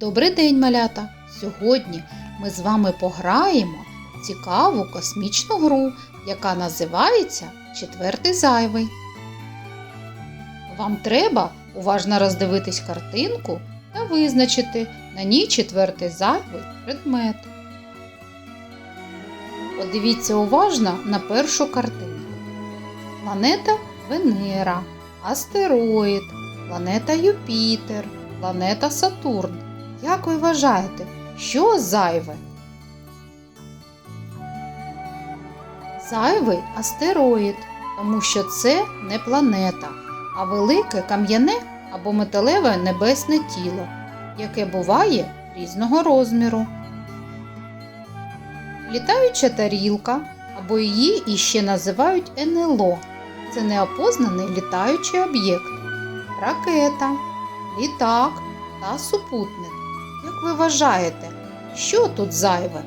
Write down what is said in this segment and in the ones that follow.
Добрий день, малята! Сьогодні ми з вами пограємо в цікаву космічну гру, яка називається Четвертий зайвий. Вам треба уважно роздивитись картинку та визначити на ній четвертий зайвий предмет. Подивіться уважно на першу картинку. Планета Венера, астероїд, планета Юпітер, планета Сатурн. Як ви вважаєте, що зайве? Зайвий астероїд, тому що це не планета, а велике кам'яне або металеве небесне тіло, яке буває різного розміру. Літаюча тарілка або її іще називають НЛО. Це неопознаний літаючий об'єкт, ракета, літак та супутник. Як ви вважаєте, що тут зайве?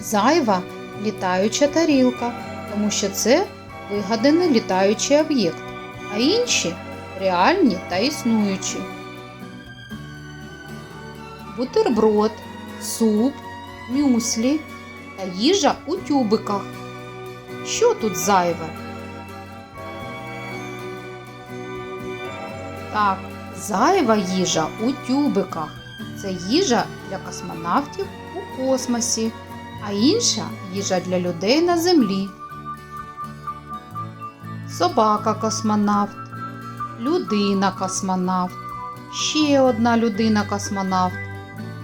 Зайва літаюча тарілка, тому що це вигаданий літаючий об'єкт, а інші реальні та існуючі. Бутерброд, суп, мюслі та їжа у тюбиках. Що тут зайве? Так, зайва їжа у тюбиках. Це їжа для космонавтів у космосі, а інша їжа для людей на землі. Собака космонавт, людина космонавт, ще одна людина космонавт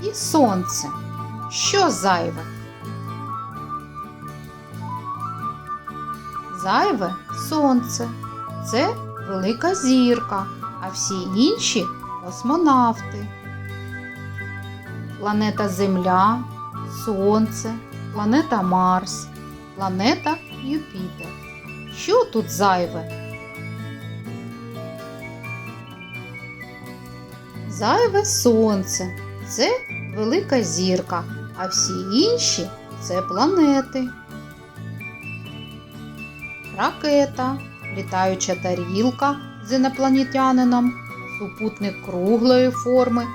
і сонце. Що зайве? Зайве сонце. Це велика зірка а всі інші космонавти. Планета Земля, Сонце, планета Марс, планета Юпітер. Що тут зайве? Зайве сонце це велика зірка, а всі інші це планети. Ракета, літаюча тарілка з інопланетянином, супутник круглої форми,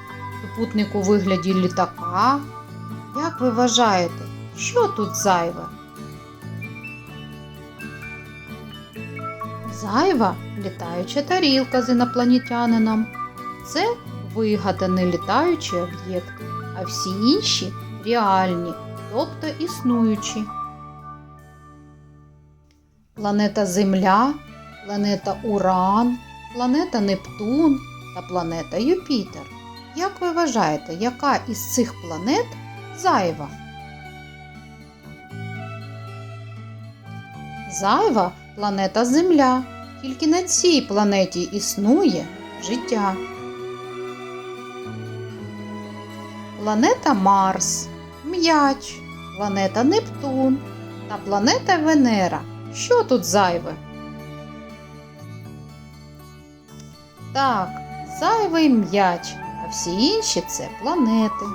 супутник у вигляді літака. Як ви вважаєте, що тут зайве? Зайва літаюча тарілка з інопланетянином. Це вигаданий літаючий об'єкт, а всі інші реальні, тобто існуючі. Планета Земля планета Уран, планета Нептун та планета Юпітер. Як ви вважаєте, яка із цих планет зайва? Зайва планета Земля. Тільки на цій планеті існує життя. Планета Марс, М'яч, планета Нептун та планета Венера. Що тут зайве? Так, зайвий м'яч, а всі інші це планети.